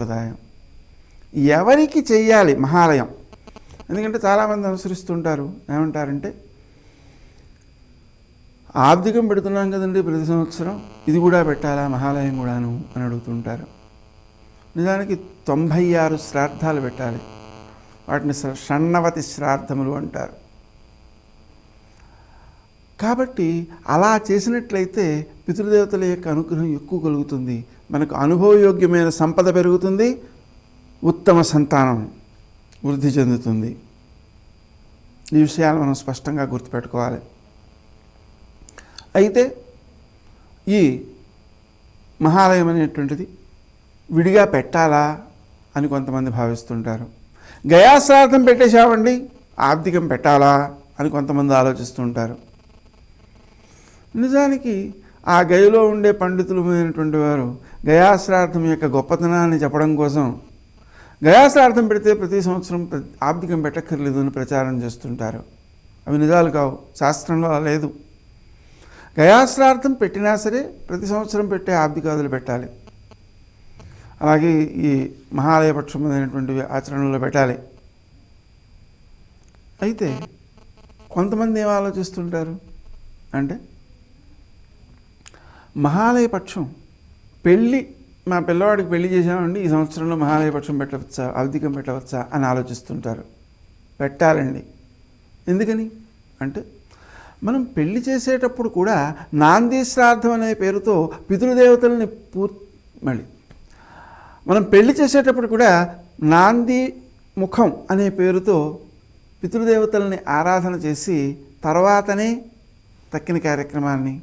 సంప్రదాయం. ఎవరికి చెయ్యాలి మహాలయం? ఎందుకంటే చాలామంది అనుసరిస్తుంటారు. ఏమంటారంటే ఆబ్దికం పెడుతున్నాం కదండి ప్రతి సంవత్సరం ఇది కూడా పెట్టాలా మహాలయం కూడాను అని అడుగుతుంటారు. నిజానికి తొంభై ఆరు శ్రాద్ధాలు పెట్టాలి. వాటిని షణ్ణవతి శ్రాద్ధములు అంటారు. కాబట్టి అలా చేసినట్లయితే పితృదేవతల యొక్క అనుగ్రహం ఎక్కువ కలుగుతుంది. మనకు అనుభవయోగ్యమైన సంపద పెరుగుతుంది ఉత్తమ సంతానం వృద్ధి చెందుతుంది. ఈ విషయాలు మనం స్పష్టంగా గుర్తుపెట్టుకోవాలి. అయితే ఈ మహాలయం అనేటువంటిది విడిగా పెట్టాలా అని కొంతమంది భావిస్తుంటారు. గయాశ్రార్థం పెట్టేశామండి ఆర్థికం పెట్టాలా అని కొంతమంది ఆలోచిస్తుంటారు. నిజానికి ఆ గదిలో ఉండే పండితులమైనటువంటి వారు గయాశ్రార్థం యొక్క గొప్పతనాన్ని చెప్పడం కోసం గయాశ్రార్థం పెడితే ప్రతి సంవత్సరం ప్ర- ఆబ్దికం పెట్టక్కర్లేదు అని ప్రచారం చేస్తుంటారు. అవి నిజాలు కావు. శాస్త్రంలో లేదు. గయాశ్రార్థం పెట్టినా సరే ప్రతి సంవత్సరం పెట్టే ఆబ్దికాదులు పెట్టాలి. అలాగే ఈ మహాలయ పక్షమైనటువంటి ఆచరణలో పెట్టాలి. అయితే కొంతమంది ఏం ఆలోచిస్తుంటారు? అంటే మహాలయ పక్షం. పెళ్ళి మా పిల్లవాడికి పెళ్ళి చేశామండి ఈ సంవత్సరంలో మహాలయ పక్షం పెట్టవచ్చా అవధికం పెట్టవచ్చా అని ఆలోచిస్తుంటారు. పెట్టాలండి. ఎందుకని? అంటే మనం పెళ్ళి చేసేటప్పుడు కూడా నాంది శ్రాద్ధం అనే పేరుతో పితృదేవతల్ని పూర్ మళ్ళీ మనం పెళ్ళి చేసేటప్పుడు కూడా నాంది ముఖం అనే పేరుతో పితృదేవతల్ని ఆరాధన చేసి తర్వాతనే తక్కిన కార్యక్రమాన్ని